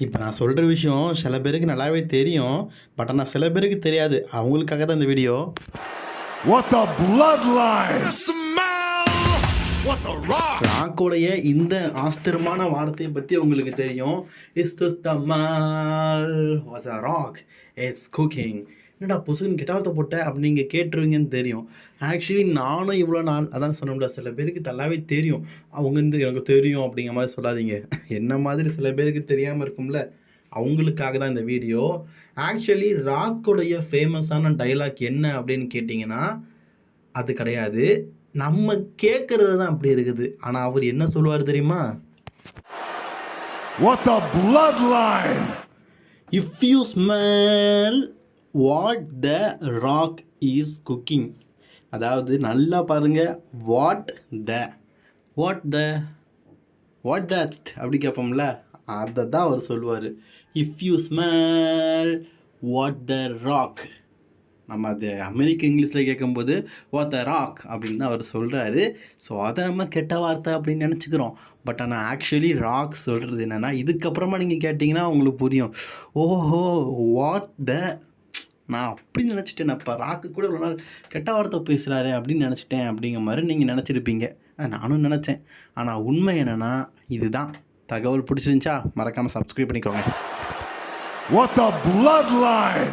இப்போ நான் சொல்கிற விஷயம் சில பேருக்கு நல்லாவே தெரியும் பட் ஆனால் சில பேருக்கு தெரியாது. அவங்களுக்காக தான் இந்த video What the bloodline? What the rock? ராக்கோடைய இந்த ஆஸ்திரமான வார்த்தையை பற்றி உங்களுக்கு தெரியும். Is the mall was a rock it's cooking என்னடா புசுக்குன்னு கெட்ட வார்த்தை போட்ட அப்படின்னு நீங்கள் கேட்டுருவீங்கன்னு தெரியும். ஆக்சுவலி நானும் இவ்வளோ நாள் அதான் சொன்னோம்ல சில பேருக்கு நல்லாவே தெரியும். அவங்க வந்து எனக்கு தெரியும் அப்படிங்கிற மாதிரி சொல்லாதீங்க. என்ன மாதிரி சில பேருக்கு தெரியாமல் இருக்கும்ல அவங்களுக்காக தான் இந்த வீடியோ. ஆக்சுவலி ராக்கோடைய ஃபேமஸான டைலாக் என்ன அப்படின்னு கேட்டிங்கன்னா அது கிடையாது. நம்ம கேட்குறது தான் அப்படி இருக்குது. ஆனால் அவர் என்ன சொல்லுவார் தெரியுமா? What the bloodline? If you smell what the rock is cooking அதாவது நல்லா பாருங்க. What the what the what that அப்படி கேட்போம்ல அதை தான் அவர் சொல்லுவார். If you smell what the rock நம்ம அது அமெரிக்க இங்கிலீஷில் கேட்கும்போது வாட் த ராக் அப்படின்னு தான் அவர் சொல்கிறாரு ஸோ அதை நம்ம கெட்ட வார்த்தை அப்படின்னு நினச்சிக்கிறோம். பட் ஆனால் ஆக்சுவலி ராக் சொல்கிறது என்னென்னா இதுக்கப்புறமா நீங்கள் கேட்டிங்கன்னா உங்களுக்கு புரியும். ஓஹோ வாட் த நான் அப்படி நினச்சிட்டேன். அப்போ ராக்கு கூட இவ்வளோ நாள் கெட்ட வார்த்தை பேசுகிறாரு அப்படின்னு நினச்சிட்டேன் அப்படிங்கிற மாதிரி நீங்கள் நினச்சிருப்பீங்க. நானும் நினச்சேன். ஆனால் உண்மை என்னென்னா இதுதான். தகவல் பிடிச்சிருந்துச்சா மறக்காமல் சப்ஸ்கிரைப் பண்ணிக்கோங்க. What the bloodline?